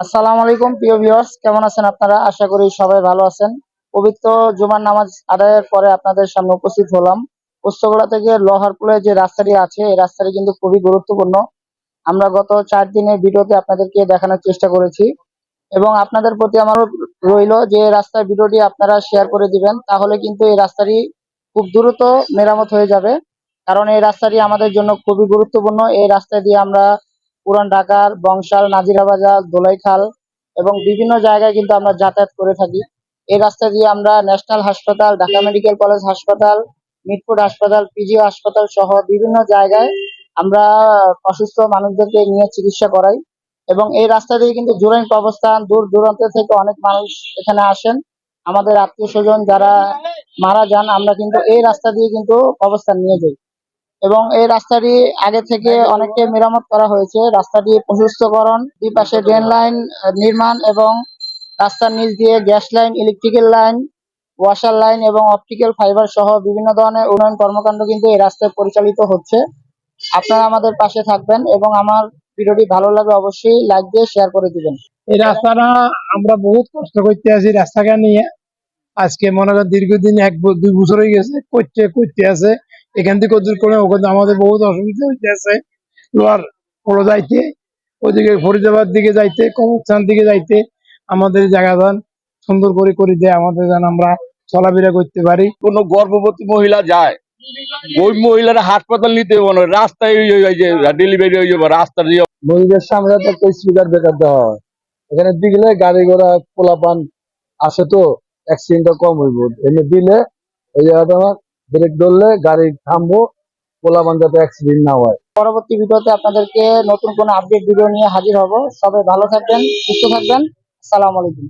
আসসালামু আলাইকুম, প্রিয় ভিউয়ার্স কেমন আছেন আপনারা? আশা করি সবাই ভালো আছেন। পবিত্র জুমার নামাজ আদায়ের পরে আপনাদের সামনে উপস্থিত হলাম। পোস্তগোলা থেকে লোহারপুলে যে রাস্তাটি আছে, এই রাস্তাটি কিন্তু খুবই গুরুত্বপূর্ণ। আমরা গত চার দিনের ভিডিওতে আপনাদেরকে দেখানোর চেষ্টা করেছি এবং আপনাদের প্রতি আমার রইল যে রাস্তার ভিডিওটি আপনারা শেয়ার করে দিবেন, তাহলে কিন্তু এই রাস্তাটি খুব দ্রুত মেরামত হয়ে যাবে। কারণ এই রাস্তাটি আমাদের জন্য খুবই গুরুত্বপূর্ণ। এই রাস্তা দিয়ে আমরা পুরান ঢাকার, বংশাল নাজিরা বাজার দোলাইখাল এবং বিভিন্ন জায়গায় কিন্তু আমরা যাতায়াত করে থাকি। এই রাস্তা দিয়ে আমরা ন্যাশনাল হাসপাতাল, ঢাকা মেডিকেল কলেজ হাসপাতাল মিটফুড হাসপাতাল পিজিও হাসপাতাল সহ বিভিন্ন জায়গায় আমরা অসুস্থ মানুষদেরকে নিয়ে চিকিৎসা করাই এবং এই রাস্তা দিয়ে কিন্তু জুরাইন অবস্থান দূর দূরান্ত থেকে অনেক মানুষ এখানে আসেন। আমাদের আত্মীয় স্বজন যারা মারা যান, আমরা কিন্তু এই রাস্তা দিয়ে কিন্তু অবস্থান নিয়ে যাই। এবং এই রাস্তাটি আগে থেকে অনেকটাই মেরামত করা হয়েছে। রাস্তাটি প্রশস্তকরণ দুই পাশে ড্রেন লাইন নির্মাণ এবং রাস্তার নিচ দিয়ে gas line electrical line washer line এবং অপটিক্যাল ফাইবার সহ বিভিন্ন ধরনের উন্নয়ন কর্মকাণ্ড কিন্তু এই রাস্তায় পরিচালিত হচ্ছে। আপনারা আমাদের পাশে থাকবেন এবং আমার ভিডিওটি ভালো লাগলে অবশ্যই লাইক দিয়ে শেয়ার করে দিবেন। এই রাস্তাটা আমরা বহুত কষ্ট করতে আছি। রাস্তাটা নিয়ে আজকে মনে করেন দীর্ঘদিন এক দুই বছর হয়ে গেছে করতে করতে আছে। এখান থেকে দূর করে ওখানে আমাদের বহুত অসুবিধা হইতে আছে লোয়ার পড়ো যাইতে ওইদিকে ফরিদাবাদ দিকে যাইতে কবরস্থান দিকে যাইতে আমাদের জায়গাদান সুন্দর করে করে দেয় আমাদের যেন আমরা চলাফেরা করতে পারি। কোনো গর্ভবতী মহিলা যায় ওই মহিলারা হাসপাতাল নিতে হবে রাস্তায় ওই ওই- ওই ডেলিভারি হয়ে যাবে রাস্তা দিয়ে। সামনে তো একটা স্পিকার বেকার দেওয়া হয়। এখানে দিলে গাড়ি ঘোড়া পোলাপান আসে তো অ্যাক্সিডেন্টটা কম হইব। এমনি দিলে এই জায়গাটা আমার ব্রেক ধরলে গাড়ি থামবো, পোলাপান যাতে অ্যাক্সিডেন্ট না হয়। পরবর্তী ভিডিওতে আপনাদেরকে নতুন কোনো আপডেট ভিডিও নিয়ে হাজির হব। সবাই ভালো থাকবেন, সুস্থ থাকবেন। সালাম আলাইকুম।